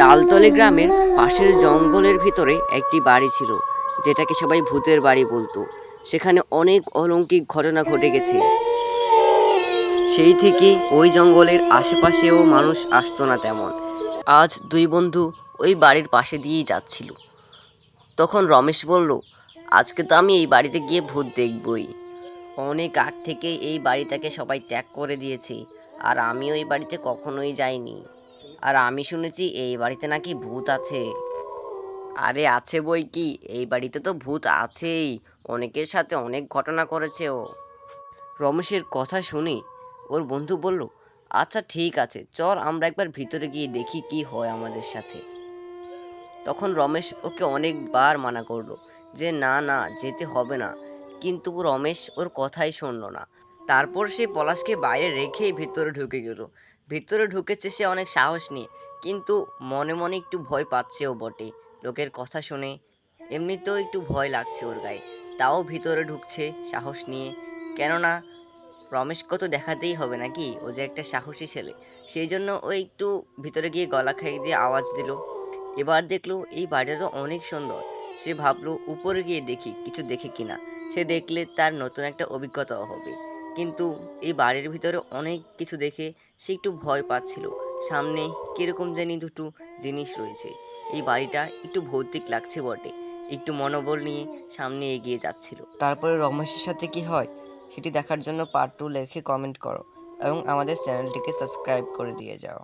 তালতলে গ্রামের পাশের জঙ্গলের ভিতরে একটি বাড়ি ছিল, যেটাকে সবাই ভূতের বাড়ি বলতো। সেখানে অনেক অলৌকিক ঘটনা ঘটে গেছে। সেই থেকে ওই জঙ্গলের আশেপাশেও মানুষ আসতো না তেমন। আজ দুই বন্ধু ওই বাড়ির পাশে দিয়েই যাচ্ছিল। তখন রমেশ বলল, আজকে তো আমি এই বাড়িতে গিয়ে ভূত দেখবই। অনেক আগ থেকে এই বাড়িটাকে সবাই ত্যাগ করে দিয়েছে, আর আমিও এই বাড়িতে কখনোই যাইনি। আর আমি শুনেছি এই বাড়িতে নাকি ভূত আছে। আরে আছে বই কি? এই বাড়িতে তো ভূত আছেই। অনেকের সাথে অনেক ঘটনা করেছে ও। রমেশের কথা শুনে ওর বন্ধু বলল আচ্ছা ঠিক আছে, চল আমরা একবার ভিতরে গিয়ে দেখি কি হয় আমাদের সাথে। তখন রমেশ ওকে অনেকবার মানা করল যে, না না, যেতে হবে না। কিন্তু রমেশ ওর কথাই শুনলো না। তারপর সে পলাশকে বাইরে রেখেই ভেতরে ঢুকে গেল। ভেতরে ঢুকেছে সে অনেক সাহস নিয়ে, কিন্তু মনে মনে একটু ভয় পাচ্ছেও বটে। লোকের কথা শুনে এমনিতেও একটু ভয় লাগছে ওর গায়ে। তাও ভিতরে ঢুকছে সাহস নিয়ে। কেননা রমেশকে তো দেখাতেই হবে নাকি? ও যে একটা সাহসী ছেলে। সেই জন্য ও একটু ভিতরে গিয়ে গলা খাই দিয়ে আওয়াজ দিল। এবার দেখল এই বাড়িটা তো অনেক সুন্দর। সে ভাবলো, উপরে গিয়ে দেখি, কিছু দেখে কিনা। সে দেখলে তার নতুন একটা অভিজ্ঞতাও হবে। কিন্তু এই বাড়ির ভিতরে অনেক কিছু দেখে সে একটু ভয় পাচ্ছিল। সামনে কীরকম জানি দুটো জিনিস রয়েছে। এই বাড়িটা একটু ভৌতিক লাগছে বটে। একটু মনোবল নিয়ে সামনে এগিয়ে যাচ্ছিল। তারপরে রমেশের সাথে কি হয় সেটি দেখার জন্য পার্ট টু লেখে কমেন্ট করো এবং আমাদের চ্যানেলটিকে সাবস্ক্রাইব করে দিয়ে যাও।